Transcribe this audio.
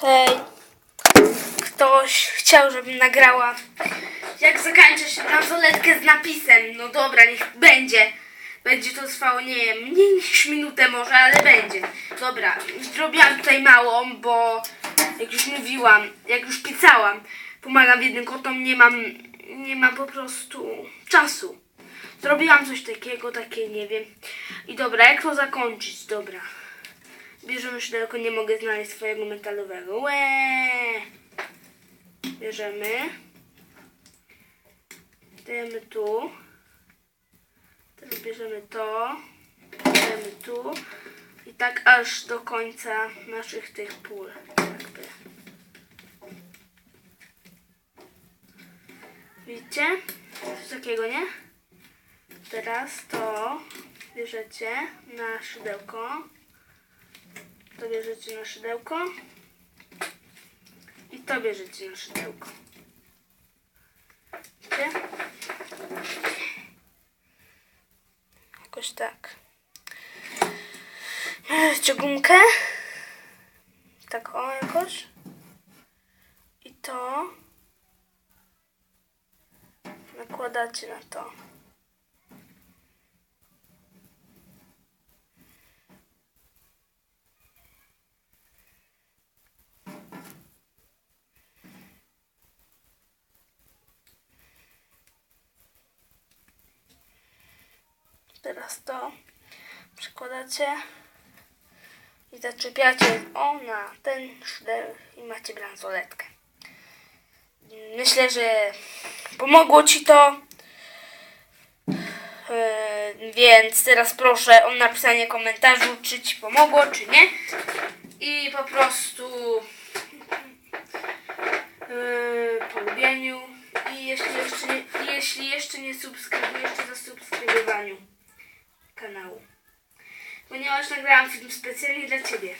Hej. Ktoś chciał, żebym nagrała. Jak zakończę się bransoletkę z napisem. No dobra, niech będzie. Będzie to trwało, nie wiem, mniej niż minutę może, ale będzie. Dobra, zrobiłam tutaj małą, bo jak już mówiłam, jak już pisałam, pomagam jednym kotom, nie mam, nie mam po prostu czasu. Zrobiłam coś takiego, takie nie wiem. I dobra, jak to zakończyć? Dobra. Bierzemy szydełko, nie mogę znaleźć swojego metalowego. Łe! Bierzemy. Dajemy tu. Teraz bierzemy to. Dajemy tu. I tak aż do końca naszych tych pól. Jakby. Widzicie? Coś takiego, nie? Teraz to bierzecie na szydełko. To bierzecie na szydełko. I to bierzecie na szydełko. Widzicie? Jakoś tak. Bierzecie gumkę. Tak o jakoś. I to nakładacie na to. Teraz to przykładacie i zaczepiacie o na ten szder i macie bransoletkę. Myślę, że pomogło Ci to. Yy, więc teraz proszę o napisanie komentarzu, czy Ci pomogło, czy nie. I po prostu yy, polubieniu. I jeśli jeszcze, jeśli jeszcze nie subskrybujesz, to zasubskrybowaniu kanału. Ponieważ nagrałam film specjalnie dla Ciebie.